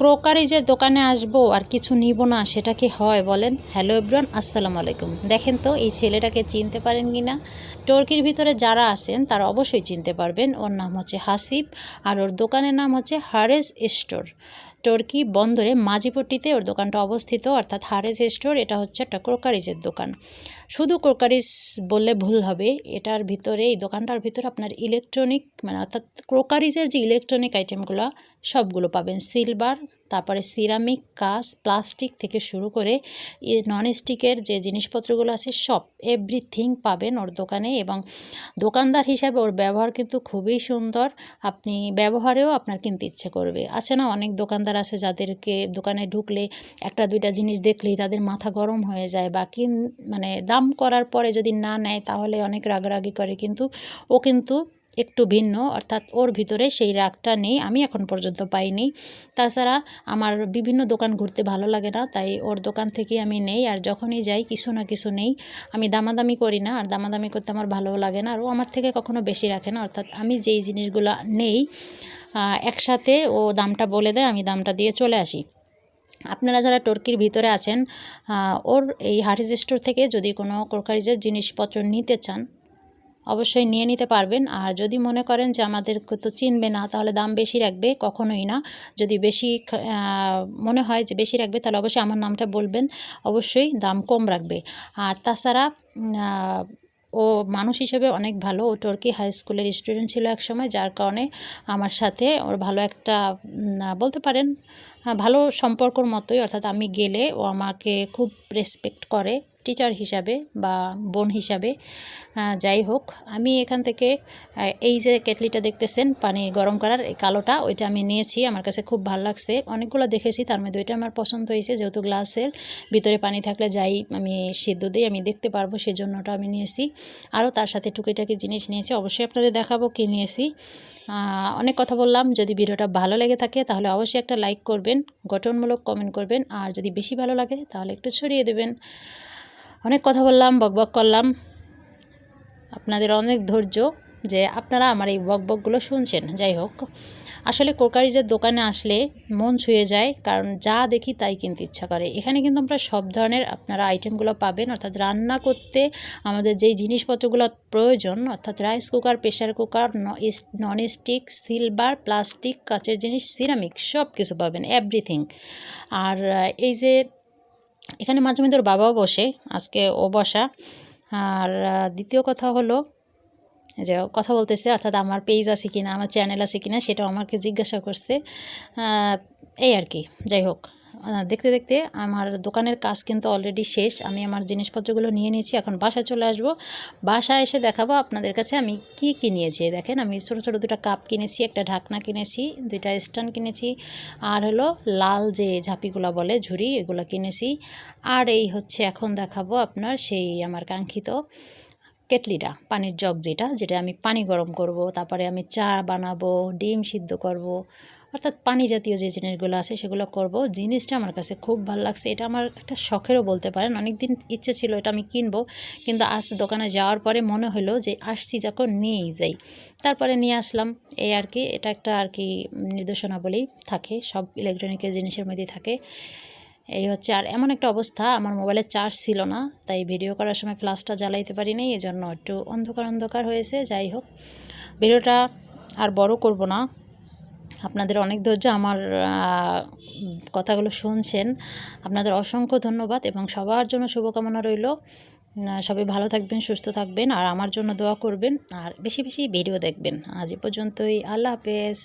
ক্রোকারিজের দোকানে আসব আর কিছু নিব না, সেটা কি হয় বলেন? হ্যালো এব্রন আসসালামু আলাইকুম। দেখেন তো, এই ছেলেটাকে চিনতে পারেন কি না? টর্কির ভিতরে যারা আছেন, তারা অবশ্যই চিনতে পারবেন। ওর নাম হচ্ছে হাসিব আর ওর দোকানের নাম হচ্ছে হারেস স্টোর। টর্কি বন্দরে মাঝিপট্টিতে ওর দোকানটা অবস্থিত, অর্থাৎ হারেজ স্টোর, এটা হচ্ছে একটা ক্রোকারিজের দোকান। শুধু ক্রোকারিজ বললে ভুল হবে, এটার ভিতরে, এই দোকানটার ভিতরে আপনার ইলেকট্রনিক মানে অর্থাৎ ক্রোকারিজের যে ইলেকট্রনিক আইটেমগুলো, সবগুলো পাবেন। সিলভার তারপরে সিরামিক কাঁচ, প্লাস্টিক থেকে শুরু করে নন স্টিকের যে জিনিসপত্রগুলো আছে, সব এভরিথিং পাবেন ওর দোকানে এবং দোকানদার হিসাবে ওর ব্যবহার কিন্তু খুবই সুন্দর। আপনি ব্যবহারেও আপনার কিনতে ইচ্ছে করবে। আছে না অনেক দোকানদার আছে যাদেরকে দোকানে ঢুকলে একটা দুইটা জিনিস দেখলেই তাদের মাথা গরম হয়ে যায় বা কিন মানে দাম করার পরে যদি না নেয় তাহলে অনেক রাগারাগি করে, কিন্তু ও কিন্তু একটু ভিন্ন, অর্থাৎ ওর ভিতরে সেই রাগটা নেই, আমি এখন পর্যন্ত পাইনি। তাছাড়া আমার বিভিন্ন দোকান ঘুরতে ভালো লাগে না, তাই ওর দোকান থেকে আমি নেই, আর যখনই যাই কিছু না কিছু নেই। আমি দামাদামি করি না, আর দামাদামি করতে আমার ভালোও লাগে না, আর ও আমার থেকে কখনো বেশি রাখে না, অর্থাৎ আমি যেই জিনিসগুলো নেই একসাথে ও দামটা বলে দেয়, আমি দামটা দিয়ে চলে আসি। আপনারা যারা টর্কির ভিতরে আছেন ওর এই হারিজ স্টোর থেকে যদি কোনো ক্রোকারিজের জিনিসপত্র নিতে চান অবশ্যই নিয়ে নিতে পারবেন। আর যদি মনে করেন যে আমাদেরকে তো চিনবে না, তাহলে দাম বেশি রাখবে, কখনোই না। যদি বেশি মনে হয় যে বেশি রাখবে, তাহলে অবশ্যই আমার নামটা বলবেন। অবশ্যই দাম কম রাখবে। আর তাছাড়া ও মানুষ হিসেবে অনেক ভালো। ও টর্কি হাই স্কুলের স্টুডেন্ট ছিল এক সময়, যার কারণে আমার সাথে ওর ভালো একটা বলতে পারেন ভালো সম্পর্কর মতোই। অর্থাৎ আমি গেলে ও আমাকে খুব রেসপেক্ট করে। টিচার হিসাবে বা বোন হিসাবে যাই হোক, আমি এখান থেকে এই যে কেটলিটা দেখতেছেন, পানি গরম করার এই কালোটা, ওইটা আমি নিয়েছি, আমার কাছে খুব ভালো লাগছে। অনেকগুলো দেখেছি, তার মধ্যে ওইটা আমার পছন্দ হয়েছে, যেহেতু গ্লাসের ভিতরে পানি থাকলে যাই, আমি সিদ্ধ দিই আমি দেখতে পারব সেই জন্যটা আমি নিয়েছি। আরও তার সাথে টুকিটাকি জিনিস নিয়েছি, অবশ্যই আপনাদের দেখাবো কি নিয়েছি। অনেক কথা বললাম, যদি ভিডিওটা ভালো লেগে থাকে, তাহলে অবশ্যই একটা লাইক করবেন, গঠনমূলক কমেন্ট করবেন, আর যদি বেশি ভালো লাগে, তাহলে একটু ছড়িয়ে দেবেন। অনেক কথা বললাম বকবক করলাম। আপনাদের অনেক ধৈর্য যে আপনারা আমার এই বকবকগুলো শুনছেন। যাই হোক, আসলে কোকারিজের দোকানে আসলে মন ছুঁয়ে যায়, কারণ যা দেখি তাই কিনতে ইচ্ছা করে। এখানে কিন্তু আমরা সব ধরনের আপনারা আইটেমগুলো পাবেন, অর্থাৎ রান্না করতে আমাদের যেই জিনিসপত্রগুলো প্রয়োজন, অর্থাৎ rice cooker pressure cooker non stick silver plastic কাচের জিনিস সিরামিক সব কিছু পাবেন এভরিথিং আর এই যে এখানে ওর বাবাও বসে, আজকে ও বসা। আর দ্বিতীয় কথা হলো যে কথা বলতেছে, অর্থাৎ আমার পেজ আছে কিনা, আমার চ্যানেল আছে কিনা সেটা আমাকে জিজ্ঞাসা করছে। এই আর কি, যাই হোক। দেখতে দেখতে আমার দোকানের কাজ কিন্তু অলরেডি শেষ। আমি আমার জিনিসপত্রগুলো নিয়ে নিয়েছি, এখন বাসায় চলে আসব। বাসায় এসে দেখাবো আপনাদের কাছে আমি কি কি নিয়েছি। দেখেন, আমি ছোটো ছোটো দুটো কাপ কিনেছি, একটা ঢাকনা কিনেছি, দুইটা স্ট্যান্ড কিনেছি, আর হলো লাল যে ঝাঁপিগুলো বলে, ঝুড়ি, এগুলো কিনেছি। আর এই হচ্ছে এখন দেখাবো আপনার সেই আমার কাঙ্ক্ষিত কেটলিটা, পানির জগ যেটা যেটা আমি পানি গরম করব, তারপরে আমি চা বানাবো, ডিম সিদ্ধ করব, অর্থাৎ পানি জাতীয় যে জিনিসগুলো আছে সেগুলো করব। জিনিসটা আমার কাছে খুব ভালো লাগছে। এটা আমার একটা শখেরও বলতে পারেন। অনেক দিন ইচ্ছে ছিল এটা আমি কিনবো, কিন্তু আজ দোকানে যাওয়ার পরে মনে হলো যে আসছি যখন নিয়েই যাই। তারপরে নিয়ে আসলাম। এই আর কি, এটা একটা আর কি নির্দেশনা বলেই থাকে। সব ইলেকট্রনিকের জিনিসের মধ্যেই থাকে। এই হচ্ছে, আর এমন একটা অবস্থা, আমার মোবাইলে চার্জ ছিল না, তাই ভিডিও করার সময় ফ্লাশটা জ্বালাইতে পারিনি এই জন্য একটু অন্ধকার অন্ধকার হয়েছে, যাই হোক। ভিডিওটা আর বড় করব না। আপনাদের অনেক ধৈর্য আমার কথাগুলো শুনছেন। আপনাদের অসংখ্য ধন্যবাদ এবং সবার জন্য শুভকামনা রইল। সবাই ভালো থাকবেন, সুস্থ থাকবেন, আর আমার জন্য দোয়া করবেন, আর বেশি বেশি ভিডিও দেখবেন। আজ এ পর্যন্তই, আল্লাহ হাফেজ।